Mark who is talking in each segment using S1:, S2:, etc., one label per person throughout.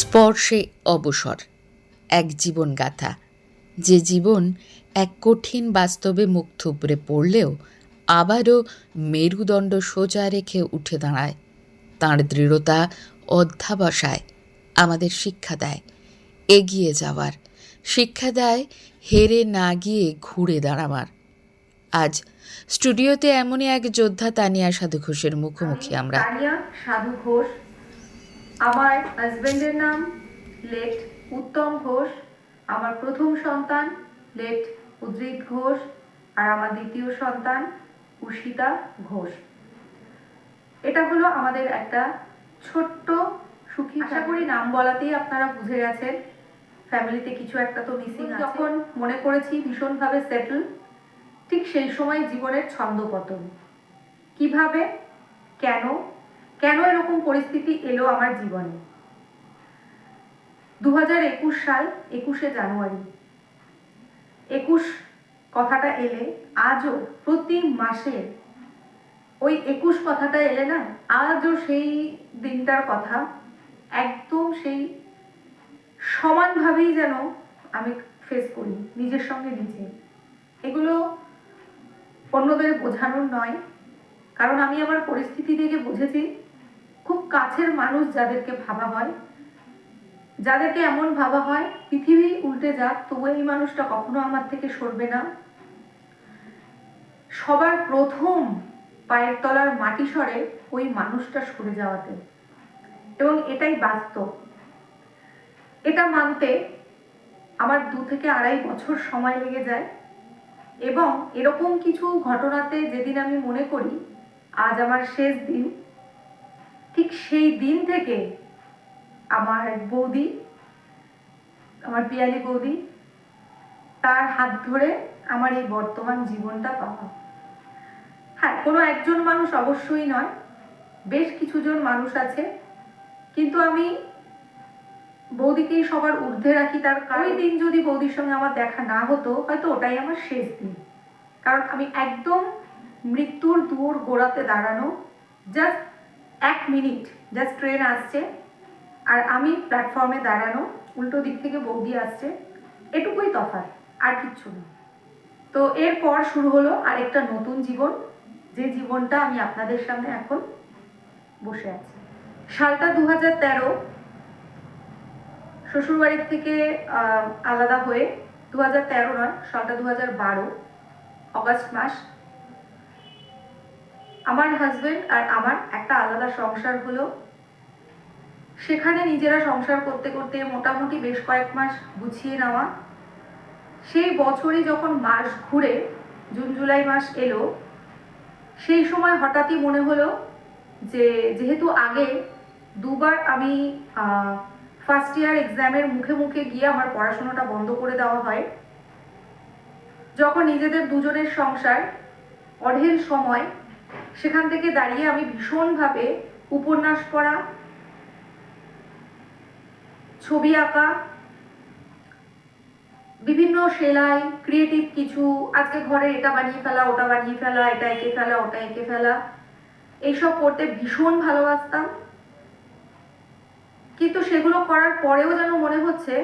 S1: স্পর্শে অবসর, এক জীবন গাথা যে জীবন এক কঠিন বাস্তবে মুখ থুবড়ে পড়লেও আবারও মেরুদণ্ড সোজা রেখে উঠে দাঁড়ায়। তাঁর দৃঢ়তা অধ্যাবসায় আমাদের শিক্ষা দেয়। এগিয়ে যাওয়ার শিক্ষা দেয় হেরে না গিয়ে ঘুরে দাঁড়াবার। আজ স্টুডিওতে এমনই এক যোদ্ধা তানিয়া সাধু ঘোষের মুখোমুখি আমরা।
S2: সাধু ঘোষ আমার হাজবেন্ডের নাম লেট উত্তম ঘোষ আমার প্রথম সন্তান লেট উদ্রিত ঘোষ আর আমার দ্বিতীয় সন্তান উষিতা ঘোষ। এটা হলো আমাদের একটা ছোট্ট সুখী আশা করি নাম বলাতেই আপনারা বুঝে গেছেন। ফ্যামিলিতে কিছু একটা তো মিসিং যখন মনে করেছি ভীষণভাবে সেটেল ঠিক সেই সময় জীবনের ছন্দপতন কীভাবে? কেন? কেন এরকম পরিস্থিতি এলো আমার জীবনে? দু হাজার একুশ সাল, একুশে জানুয়ারি। একুশ কথাটা এলে, আজও প্রতি মাসে ওই একুশ কথাটা এলে না, আজও সেই দিনটার কথা, একদম সেই সমানভাবেই যেন আমি ফেস করি, নিজের সঙ্গে নিজে। এগুলো অন্যদের বোঝানোর নয়, কারণ আমি আমার পরিস্থিতি থেকে বুঝেছি খুব কাছের মানুষ যাদেরকে ভাবা হয়, যাদেরকে এমন ভাবা হয়, পৃথিবী উল্টে যাক তবু এই মানুষটা কখনো আমার থেকে সরবে না। সবার প্রথম পায়ের তলার মাটি সরে ওই মানুষটা সরে যাওয়াতে। এবং এটাই বাস্তব। এটা মানতে আমার দু থেকে আড়াই বছর সময় লেগে যায়। এবং এরকম কিছু ঘটনাতে যেদিন আমি মনে করি, আজ আমার শেষ দিন। ঠিক সেই দিন থেকে আমার বৌদি, আমার পিয়ালি বৌদি, তার হাত ধরে আমার এই বর্তমান জীবনটা পাওয়া। হ্যাঁ কোনো একজন মানুষ অবশ্যই নয়, বেশ কিছুজন মানুষ আছে, কিন্তু আমি বৌদিকেই সবার ঊর্ধ্বে রাখি তার কারণ দিন যদি বৌদির সঙ্গে আমার দেখা না হতো, হয়তো ওটাই আমার শেষ দিন। কারণ আমি একদম মৃত্যুর দূর গোড়াতে দাঁড়ানো জাস্ট এক মিনিট জাস্ট ট্রেন আসছে। আর আমি প্ল্যাটফর্মে দাঁড়ানো, উল্টো দিক থেকে বৌদি আসছে, এটুকুই তফাৎ, আর কিচ্ছু না। তো এরপর শুরু হলো আরেকটা নতুন জীবন, যে জীবনটা আমি আপনাদের সামনে এখন বসে আছি। সালটা দু হাজার তেরো, শ্বশুরবাড়ির থেকে আলাদা হয়ে দু হাজার তেরো নয়, সালটা দু হাজার বারো, অগাস্ট মাস। আমার হাজবেন্ড আর আমার একটা আলাদা সংসার হলো। সেখানে নিজেরা সংসার করতে করতে মোটামুটি বেশ কয়েক মাস গুছিয়ে নেওয়া। সেই বছরই যখন মাস ঘুরে, জুন, জুলাই মাস এলো, সেই সময় হঠাৎই মনে হলো যে যেহেতু আগে দুবার আমি ফার্স্ট ইয়ার এক্সামের মুখে মুখে গিয়ে আমার পড়াশোনাটা বন্ধ করে দেওয়া হয়। যখন নিজেদের দুজনের সংসার, অঢেল সময় সেখান থেকে দাঁড়িয়ে আমি ভীষণভাবে উপন্যাস পড়া, ছবি আঁকা, বিভিন্ন সেলাই ক্রিয়েটিভ কিছু, আজকে ঘরে এটা বানিয়ে ফেলা, ওটা বানিয়ে ফেলা, এটা এঁকে ফেলা, ওটা এঁকে ফেলা, এইসব করতে ভীষণ ভালোবাসতাম। কিন্তু সেগুলো করার পরেও যেন মনে হচ্ছে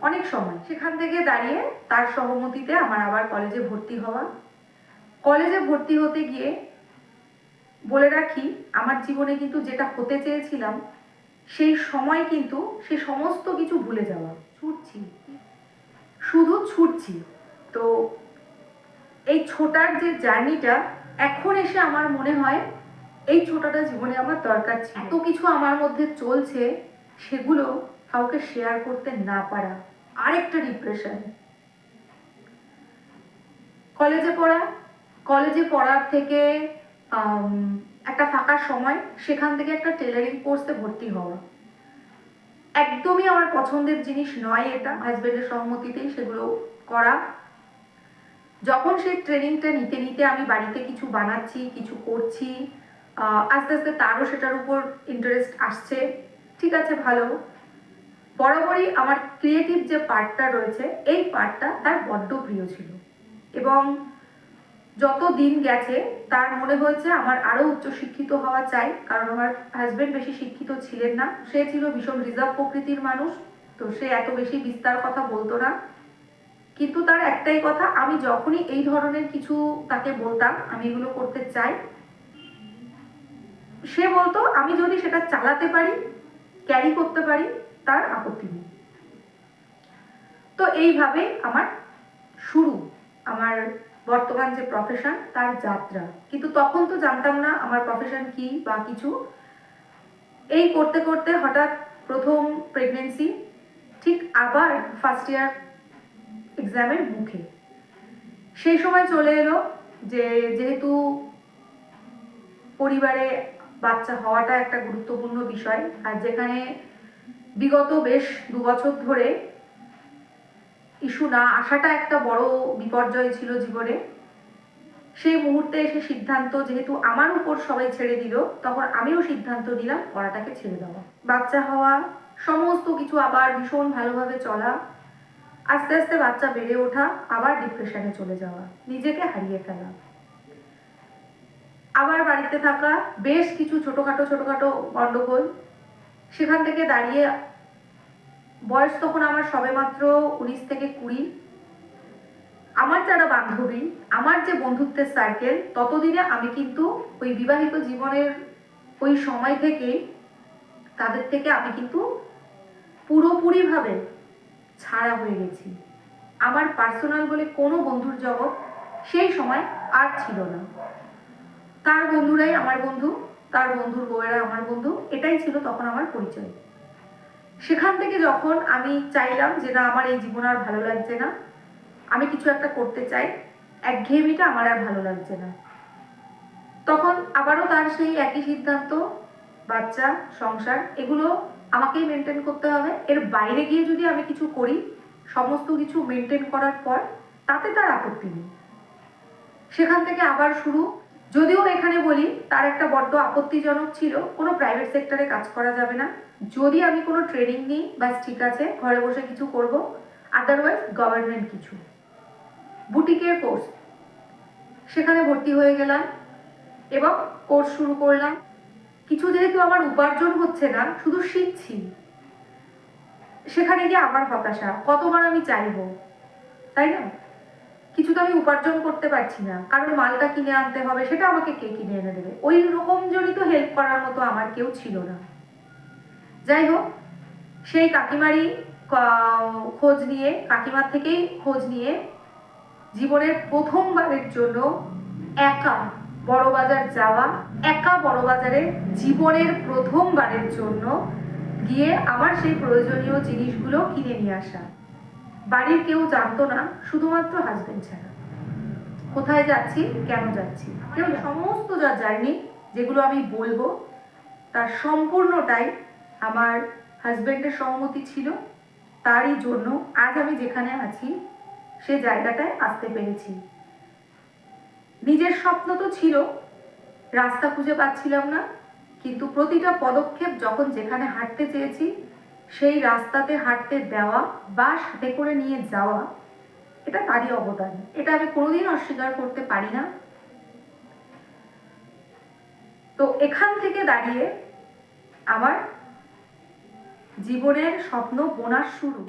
S2: অনেক সময়, সেখান থেকে দাঁড়িয়ে তার সহমতিতে আমার আবার কলেজে ভর্তি হওয়া। কলেজে ভর্তি হতে গিয়ে বলে রাখি, আমার জীবনে কিন্তু যেটা হতে চেয়েছিলাম, সেই সময় কিন্তু সে সমস্ত কিছু ভুলে যাওয়া। ছুটছি। শুধু ছুটছি। তো এই ছোটার যে জার্নিটা, এখন এসে আমার মনে হয়, এই ছোটাটা জীবনে আমার দরকার ছিল। এত কিছু আমার মধ্যে চলছে, সেগুলো কাউকে শেয়ার করতে না পারা। আরেকটা ডিপ্রেশন কলেজে পড়া, কলেজে পড়ার থেকে একটা ফাঁকা সময়, সেখান থেকে একটা টেলারিং কোর্সে ভর্তি হওয়া। একদমই আমার পছন্দের জিনিস নয় এটা হাজবেন্ডের সহমতিতেই সেগুলো করা। যখন সেই ট্রেনিংটা নিতে নিতে আমি বাড়িতে কিছু বানাচ্ছি, কিছু করছি আস্তে আস্তে তারও সেটার উপর ইন্টারেস্ট আসছে। ঠিক আছে, ভালো। বরাবরই আমার ক্রিয়েটিভ যে পার্টটা রয়েছে, এই পার্টটা তার বড্ড প্রিয় ছিল। এবং যত দিন গেছে, তার মনে হয়েছে আমার আরও উচ্চশিক্ষিত হওয়া চাই, কারণ আমার হাজবেন্ড বেশি শিক্ষিত ছিলেন না। সে ছিল ভীষণ রিজার্ভ প্রকৃতির মানুষ, তো সে এত বেশি বিস্তার কথা বলতো না। কিন্তু তার একটাই কথা, আমি যখনই এই ধরনের কিছু তাকে বলতাম, আমি এগুলো করতে চাই। সে বলতো, আমি যদি সেটা চালাতে পারি ক্যারি করতে পারি, তার আপত্তি নেই। তো এইভাবে আমার শুরু। আমার বর্তমান যে প্রফেশন তার যাত্রা। কিন্তু তখন তো জানতাম না আমার প্রফেশন কি বা কিছু। এই করতে করতে হঠাৎ প্রথম প্রেগনেন্সি ঠিক আবার ফার্স্ট ইয়ার এক্সামের মুখে। সেই সময় চলে এলো যে যেহেতু পরিবারে বাচ্চা হওয়াটা একটা গুরুত্বপূর্ণ বিষয়, আর যেখানে বিগত বেশ দু বছর ধরে ইস্যু না আসাটা একটা বড় বিপর্যয় ছিল জীবনে। সেই মুহূর্তে এসে সিদ্ধান্ত, যেহেতু আমার উপর সবাই ছেড়ে দিল, তখন আমিও সিদ্ধান্ত নিলাম পড়াটাকে ছেড়ে দেওয়া। বাচ্চা হওয়া, সমস্ত কিছু আবার ভীষণ ভালোভাবে চলা, আস্তে আস্তে বাচ্চা বেড়ে ওঠা, আবার ডিপ্রেশনে চলে যাওয়া, নিজেকে হারিয়ে ফেলা। আবার বাড়িতে থাকা, বেশ কিছু ছোটখাটো ছোটখাটো গন্ডগোল, সেখান থেকে দাঁড়িয়ে বয়স তখন আমার সবেমাত্র উনিশ থেকে কুড়ি। আমার যারা বান্ধবী, আমার যে বন্ধুত্বের সার্কেল ততদিনে আমি কিন্তু ওই বিবাহিত জীবনের ওই সময় থেকে তাদের থেকে আমি কিন্তু পুরোপুরিভাবে ছাড়া হয়ে গেছি। আমার পার্সোনাল বলে কোনো বন্ধুর জগৎ সেই সময় আর ছিল না। তার বন্ধুরাই আমার বন্ধু, তার বন্ধুর বউয়েরা আমার বন্ধু, এটাই ছিল তখন আমার পরিচয়। সেখান থেকে যখন আমি চাইলাম যে না, আমার এই জীবন আর ভালো লাগছে না, আমি কিছু একটা করতে চাই, একঘেয়েমিটা আমার আর ভালো লাগছে না। তখন আবারও তার সেই একই সিদ্ধান্ত, বাচ্চা, সংসার, এগুলো আমাকেই মেনটেন করতে হবে। এর বাইরে গিয়ে যদি আমি কিছু করি, সমস্ত কিছু মেনটেন করার পর, তাতে তার আপত্তি নেই। সেখান থেকে আবার শুরু যদিও এখানে বলি, তার একটা বড্ড আপত্তিজনক ছিল, কোনো প্রাইভেট সেক্টরে কাজ করা যাবে না। যদি আমি কোনো ট্রেনিং নিই বাস ঠিক আছে, ঘরে বসে কিছু করব। আদারওয়াইজ গভর্নমেন্ট কিছু। বুটিকের কোর্স সেখানে ভর্তি হয়ে গেলাম এবং কোর্স শুরু করলাম। কিছু যেহেতু আমার উপার্জন হচ্ছে না, শুধু শিখছি। সেখানে গিয়ে আবার হতাশা, কতবার আমি চাইব? তাই না? কিছু তো আমি উপার্জন করতে পারছি না। কারণ মালটা কিনে আনতে হবে, সেটা আমাকে কে কিনে এনে দেবে? ওই রকম জনিত হেল্প করার মতো আমার কেউ ছিল না। যাই হোক, সেই কাকিমারই খোঁজ নিয়ে, কাকিমার থেকেই খোঁজ নিয়ে জীবনের প্রথমবারের জন্য একা বড় বাজার যাওয়া, একা বড় বাজারে জীবনের প্রথমবারের জন্য গিয়ে আমার সেই প্রয়োজনীয় জিনিসগুলো কিনে নিয়ে আসা। বাড়ির কেউ জানতো না, শুধুমাত্র হাজবেন্ড ছাড়া। কোথায় যাচ্ছি, কেন যাচ্ছি? কেউ সমস্ত যা জার্নি যেগুলো আমি বলব, তার সম্পূর্ণটাই আমার হাজবেন্ডের সহমতি ছিল। তারই জন্য আজ আমি যেখানে আছি, সে জায়গাটায় আসতে পেরেছি। নিজের স্বপ্ন তো ছিল, রাস্তা খুঁজে পাচ্ছিলাম না, কিন্তু প্রতিটা পদক্ষেপ যখন যেখানে হাঁটতে চেয়েছি সেই রাস্তাতে হাঁটতে দেওয়া, বা সাথে করে নিয়ে যাওয়া, এটা তারই অবদান। এটা আমি কোনোদিন অস্বীকার করতে পারি না। তো এখান থেকে দাঁড়িয়ে আমার জীবনের স্বপ্ন বোনার শুরু।